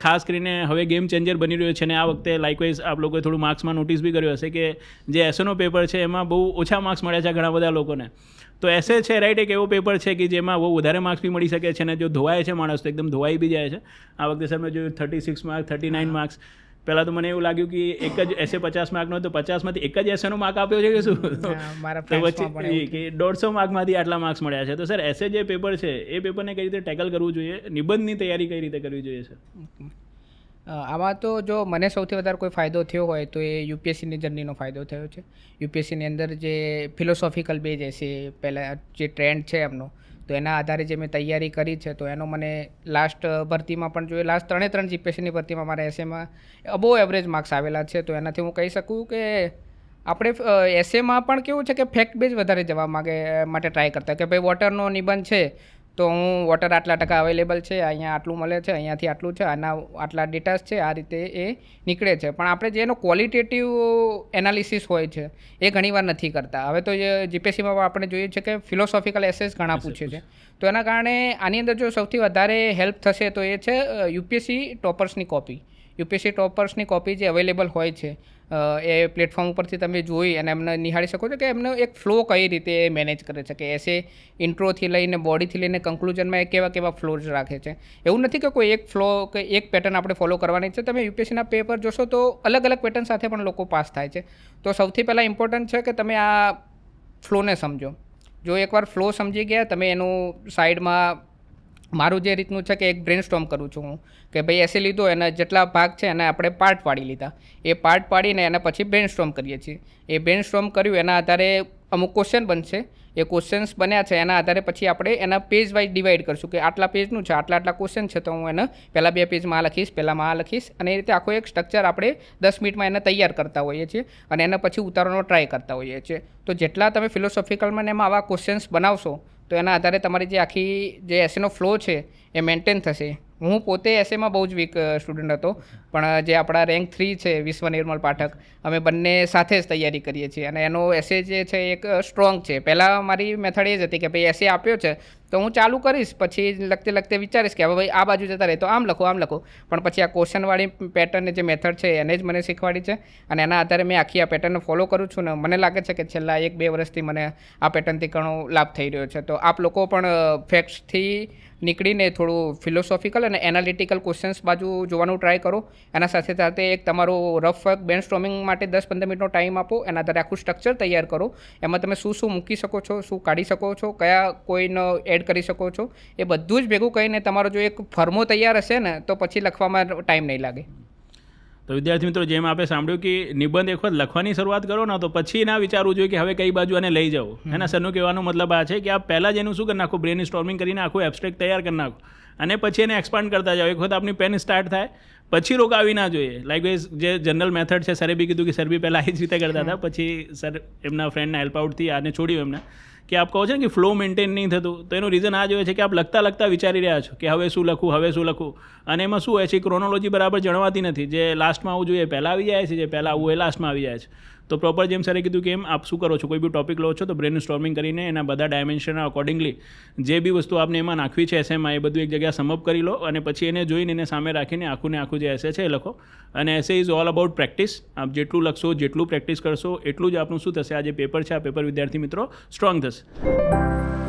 ખાસ કરીને હવે ગેમ ચેન્જર બની રહ્યો છે અને આ વખતે લાઇકવાઇઝ આપ લોકોએ થોડું માર્ક્સમાં નોટિસ બી કર્યો હશે કે જે એસએનો પેપર છે એમાં બહુ ઓછા માર્ક્સ મળ્યા છે ઘણા બધા લોકોને. તો એસે છે રાઈટ એક એવો પેપર છે કે જેમાં બહુ વધારે માર્ક્સ બી મળી શકે છે અને જો ધોવાય છે માણસ તો એકદમ ધોવાઈ બી જાય છે. આ વખતે સર મેં જોયું thirty six mark thirty nine marks પહેલાં તો મને એવું લાગ્યું કે એક જ એસે પચાસ માર્કનો તો પચાસમાંથી એક જ એસેનો માર્ક આપ્યો છે કે શું? મારા તો પછી કે દોઢસો માર્કમાંથી આટલા માર્ક્સ મળ્યા છે. તો સર એસે જે પેપર છે એ પેપરને કઈ રીતે ટેકલ કરવું જોઈએ? નિબંધની તૈયારી કઈ રીતે કરવી જોઈએ સર આમાં તો જો મને સૌથી વધારે કોઈ ફાયદો થયો હોય તો એ યુપીએસસીની જર્નીનો ફાયદો થયો છે. યુપીએસસીની અંદર જે ફિલોસોફિકલ બેઝ હશે પહેલાં જે ટ્રેન્ડ છે એમનો તો એના આધારે જે મેં તૈયારી કરી છે, તો એનો મને લાસ્ટ ભરતીમાં પણ જોઈએ લાસ્ટ ત્રણે ત્રણ જીપીએસસીની ભરતીમાં મારા એસએમાં અબો એવરેજ માર્ક્સ આવેલા છે, તો એનાથી હું કહી શકું કે આપણે એસએમાં પણ કેવું છે કે ફેક્ટ બેઝ વધારે જવા માગે માટે ટ્રાય કરતા. કે ભાઈ વોટરનો નિબંધ છે તો હું વોટર આટલા ટકા અવેલેબલ છે અહીંયા આટલું મળે છે અહીંયાથી આટલું છે આના આટલા ડેટાસ છે આ રીતે એ નીકળે છે. પણ આપણે જે એનો ક્વોલિટેટિવ એનાલિસિસ હોય છે એ ઘણીવાર નથી કરતા. હવે તો જીપીએસસીમાં આપણે જોઈએ છે કે ફિલોસોફિકલ એસેસ ઘણા પૂછે છે. તો એના કારણે આની અંદર જો સૌથી વધારે હેલ્પ થશે તો એ છે યુપીએસસી ટોપર્સની કોપી યુપીએસસી ટોપર્સની કોપી જે અવેલેબલ હોય છે એ પ્લેટફોર્મ ઉપરથી તમે જોઈ અને એમને નિહાળી શકો છો કે એમનો એક ફ્લો કઈ રીતે એ મેનેજ કરે છે, કે એસે ઇન્ટ્રોથી લઈને બોડીથી લઈને કન્ક્લુઝનમાં એ કેવા કેવા ફ્લોઝ રાખે છે. એવું નથી કે કોઈ એક ફ્લો કે એક પેટર્ન આપણે ફોલો કરવાની છે. તમે યુપીએસસીના પેપર જોશો તો અલગ અલગ પેટર્ન સાથે પણ લોકો પાસ થાય છે. તો સૌથી પહેલાં ઇમ્પોર્ટન્ટ છે કે તમે આ ફ્લોને સમજો. જો એકવાર ફ્લો સમજી ગયા, તમે એનું સાઈડમાં મારું જે રીતનું છે કે એક બ્રેન સ્ટોમ કરું છું હું કે ભાઈ એસે લીધો, એના જેટલા ભાગ છે એને આપણે પાર્ટ પાડી લીધા. એ પાર્ટ પાડીને એના પછી બ્રેન સ્ટોમ કરીએ છીએ. એ બ્રેન સ્ટોમ કર્યું, એના આધારે અમુક ક્વેશ્ચન બનશે. એ ક્વેશ્ચન્સ બન્યા છે, એના આધારે પછી આપણે એના પેજ વાઇઝ ડિવાઈડ કરશું કે આટલા પેજનું છે, આટલા આટલા ક્વેશ્ચન છે, તો હું એને પહેલાં બે પેજમાં આ લખીશ પહેલાંમાં આ લખીશ અને એ રીતે આખો એક સ્ટ્રક્ચર આપણે દસ મિનિટમાં એને તૈયાર કરતા હોઈએ છીએ અને એના પછી ઉતારવાનો ટ્રાય કરતા હોઈએ છીએ. તો જેટલા તમે ફિલોસોફિકલમાં એમાં આવા ક્વેશ્ચન્સ બનાવશો તો એના આધારે તમારી જે આખી જે એસેનો ફ્લો છે, એ મેન્ટેન થશે. હું પોતે એસેમાં બહુ જ વીક સ્ટુડન્ટ હતો. પણ જે આપણા રેન્ક થ્રી છે, વિશ્વ નિર્મલ પાઠક, અમે બંને સાથે જ તૈયારી કરીએ છીએ. અને એનો એસે જે છે એક સ્ટ્રોંગ છે. પહેલાં મારી મેથડ એ જ હતી કે, ભાઈ એસે આપ્યો છે તો હું ચાલુ કરીશ, પછી લખતે લખતે વિચારીશ કે હવે ભાઈ આ બાજુ જતા રહે, તો આમ લખો આમ લખો. પણ પછી આ ક્વેશ્ચનવાળી પેટર્ન જે મેથડ છે, એને જ મને શીખવાડી છે અને એના આધારે મેં આખી આ પેટર્નને ફોલો કરું છું ને મને લાગે છે કે છેલ્લા એક બે વર્ષથી મને આ પેટર્નથી ઘણો લાભ થઈ રહ્યો છે. તો આપ લોકો પણ ફેક્ટ્સથી નીકળીને થોડું ફિલોસોફિકલ અને એનાલિટિકલ ક્વેશ્ચન્સ બાજુ જોવાનું ટ્રાય કરો. એના સાથે સાથે એક તમારો રફ વર્ક બેન સ્ટ્રોમિંગ માટે દસ પંદર મિનિટનો ટાઈમ આપો, એના આધારે આખું સ્ટ્રક્ચર તૈયાર કરો. એમાં તમે શું શું મૂકી શકો છો, શું કાઢી શકો છો, કયા કોઈનો એડ કરી શકો છો. એ બધું જ ભેગું કરીને તમારો જો એક ફર્મો તૈયાર હશે ને તો પછી લખવામાં ટાઈમ નહીં લાગે. તો વિદ્યાર્થી મિત્રો જેમ આપણે સાંભળ્યું કે નિબંધ એક વખત લખવાની શરૂઆત કરો ને તો પછી ના વિચારવું જોઈએ કે હવે કઈ બાજુ આને લઈ જાઓ. એના સરનું કહેવાનો મતલબ આ છે કે આપ પહેલાં જ એનું શું કરી નાખો? બ્રેન સ્ટોર્મિંગ કરીને આખું એબસ્ટ્રેક તૈયાર કરી નાખો. અને પછી એને એક્સપાન્ડ કરતા જાઓ. એક વખત આપની પેન સ્ટાર્ટ થાય પછી રોકાવી ના જોઈએ. લાઇક જે જનરલ મેથડ છે સરે બી કીધું કે સર બી પહેલાં એ જ રીતે કરતા હતા. પછી સર એમના ફ્રેન્ડના હેલ્પ આઉટથી આને છોડ્યું એમને. કે આપ કહો છો ને કે ફ્લો મેન્ટેન નહીં થતું, તો એનું રીઝન આ જ હોય છે કે આપ લખતા લખતા વિચારી રહ્યા છો કે હવે શું લખું, હવે શું લખું. અને એમાં શું હોય છે ક્રોનોલોજી બરાબર જણવાતી નથી. જે લાસ્ટમાં આવવું જોઈએ પહેલાં આવી જાય છે, જે પહેલાં આવવું એ લાસ્ટમાં આવી જાય છે. તો પ્રોપર જેમ સરે કીધું કે એમ આપ શું કરો છો? કોઈ બી ટોપિક લો છો તો બ્રેન સ્ટોર્મિંગ કરીને એના બધા ડાયમેન્શનના અકોર્ડિંગલી જે બી વસ્તુ આપને એમાં નાખવી છે એસેમાં એ બધું એક જગ્યાએ સમઅપ કરી લો અને પછી એને જોઈને એને સામે રાખીને આખું ને આખું જે એસે છે એ લખો. અને essay is all about practice આપ જેટલું લખશો, જેટલું પ્રેક્ટિસ કરશો, એટલું જ આપનું શું થશે? આ જે પેપર છે, આ પેપર વિદ્યાર્થી મિત્રો સ્ટ્રોંગ થશે.